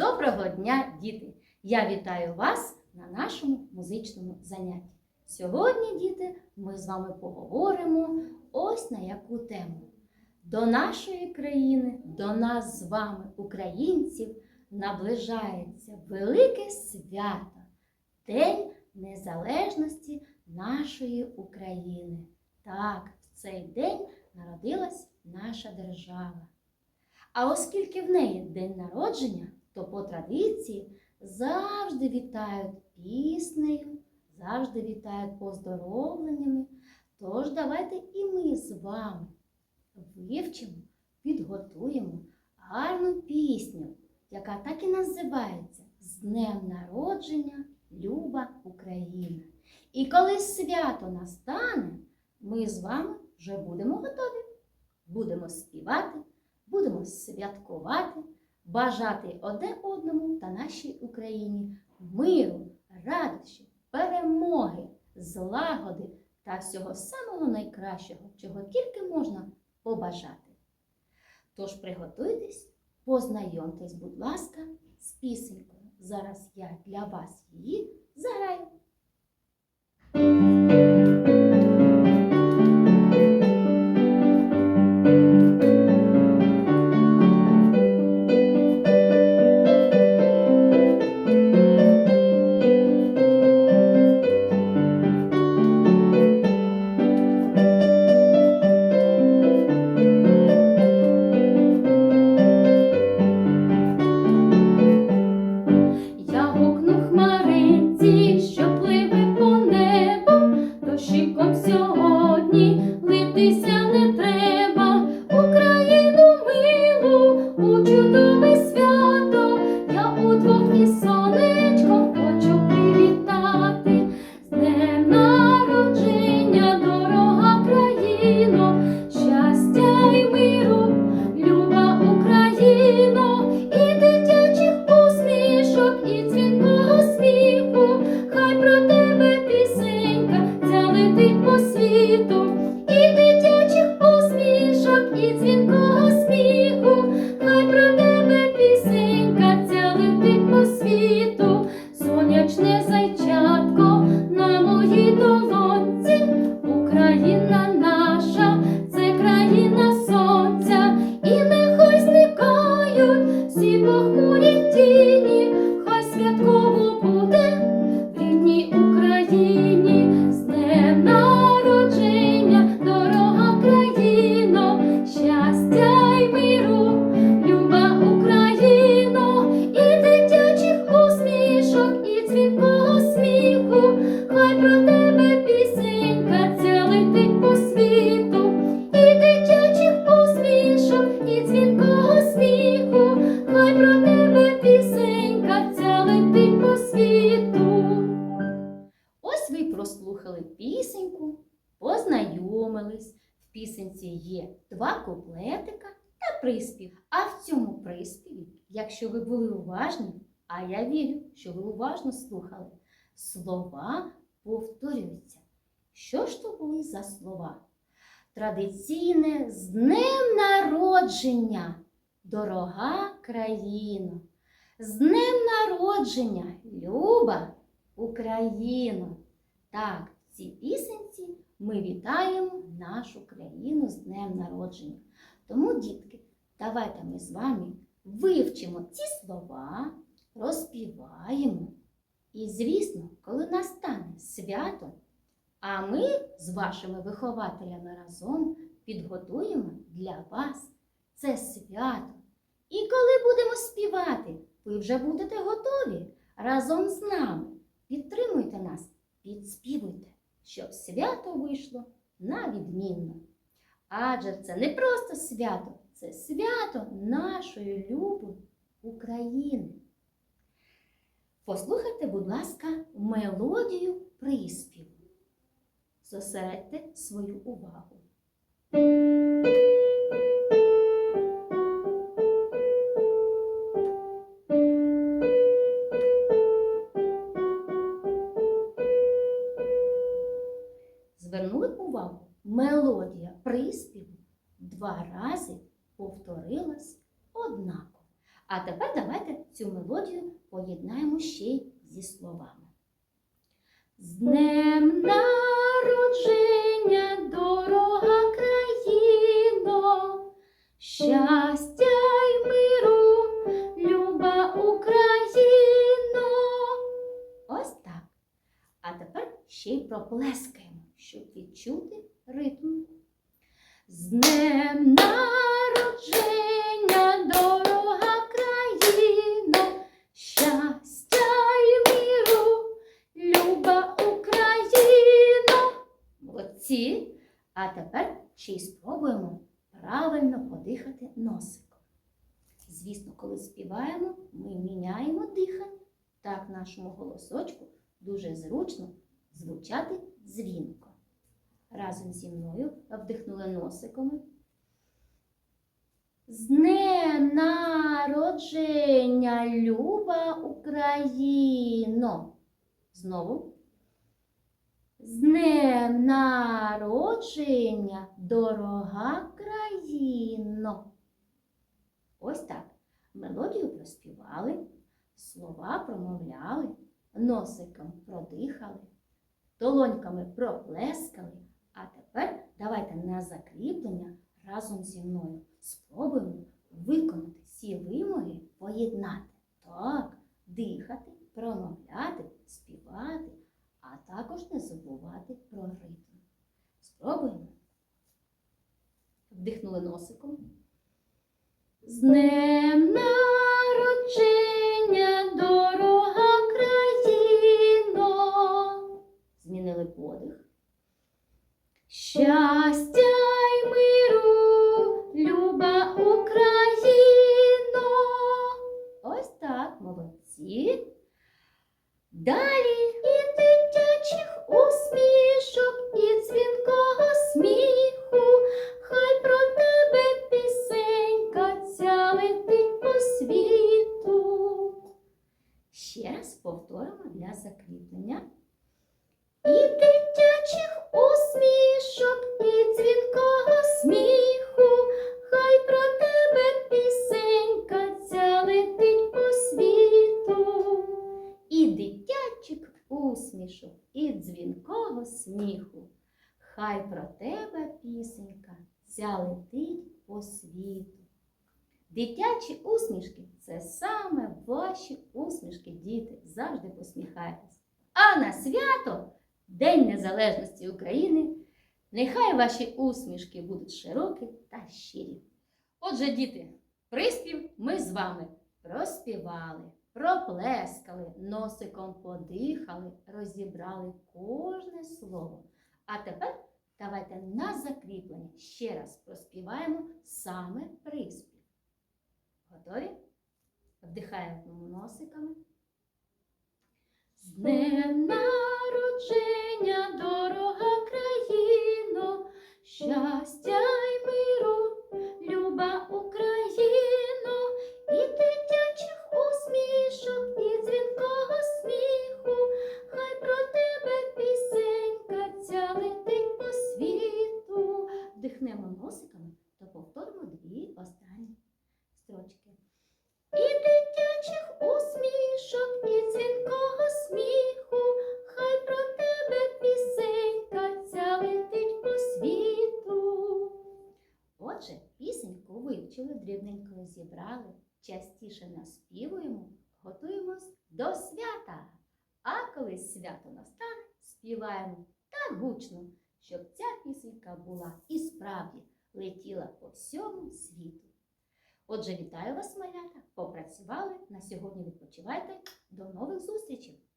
Доброго дня, діти! Я вітаю вас на нашому музичному занятті. Сьогодні, діти, ми з вами поговоримо ось на яку тему. До нашої країни, до нас з вами, українців, наближається велике свято День Незалежності нашої України. Так, в цей день народилась наша держава. А оскільки в неї день народження, то по традиції завжди вітають піснею, завжди вітають поздоровленнями. Тож давайте і ми з вами вивчимо, підготуємо гарну пісню, яка так і називається З Днем народження Люба Україна. І коли свято настане, ми з вами вже будемо готові. Будемо співати, будемо святкувати, бажати одне одному та нашій Україні миру, радощі, перемоги, злагоди та всього самого найкращого, чого тільки можна побажати. Тож приготуйтесь, познайомтесь, будь ласка, з пісенькою. Зараз я для вас її заграю. Пісенці є два куплетика та приспів. А в цьому приспіві, якщо ви були уважні, а я вірю, що ви уважно слухали, слова повторюються. Що ж то були за слова? Традиційне з днем народження, дорога країно, з днем народження, люба Україно. Так, в цій пісенці ми вітаємо нашу країну з днем народження. Тому, дітки, давайте ми з вами вивчимо ці слова, розпіваємо. І, звісно, коли настане свято, а ми з вашими вихователями разом підготуємо для вас це свято. І коли будемо співати, ви вже будете готові разом з нами. Підтримуйте нас, підспівуйте, щоб свято вийшло на відмінно. Адже це не просто свято, це свято нашої любої України. Послухайте, будь ласка, мелодію приспіву. Зосередьте свою увагу. Мелодія приспіву два рази повторилась однаково. А тепер давайте цю мелодію поєднаємо ще й зі словами. З днем народження, дорога країно, щастя й миру, люба Україно. Ось так. А тепер ще й проплескаємо, щоб відчути ритм. З днем народження, дорога країно, щастя й миру, люба Україно. Молодці. А тепер ще й спробуємо правильно подихати носиком. Звісно, коли співаємо, ми міняємо дихання. Так нашому голосочку дуже зручно звучати дзвінко. Разом зі мною вдихнули носиками. З днем народження, люба Україно. Знову. З днем народження, дорога країно. Ось так. Мелодію проспівали, слова промовляли, носиком продихали, долоньками проплескали. А тепер давайте на закріплення разом зі мною спробуємо виконати всі вимоги поєднати. Так, дихати, промовляти, співати, також не забувати про ритм. Спробуємо. Вдихнули носиком. З днем народження, дорога країно. Змінили подих. Щастя повторимо для закріплення. І дитячих усмішок, і дзвінкого сміху, хай про тебе пісенька ця летить по світу. І дитячих усмішок, і дзвінкого сміху, хай про тебе пісенька ця летить по світу. Дитячі усмішки це саме ваші усмішки, діти. Завжди посміхайтесь. А на свято День Незалежності України. Нехай ваші усмішки будуть широкі та щирі. Отже, діти, приспів ми з вами проспівали, проплескали, носиком подихали, розібрали кожне слово. А тепер давайте на закріплення ще раз проспіваємо саме приспів. Готові? Вдихаємо носиками. З днем народження, дорога країно, щастя й миру, зібрали, частіше наспівуємо, готуємось до свята. А коли свято настане, співаємо так гучно, щоб ця пісенька була і справді летіла по всьому світу. Отже, вітаю вас, малята! Попрацювали. На сьогодні відпочивайте. До нових зустрічей!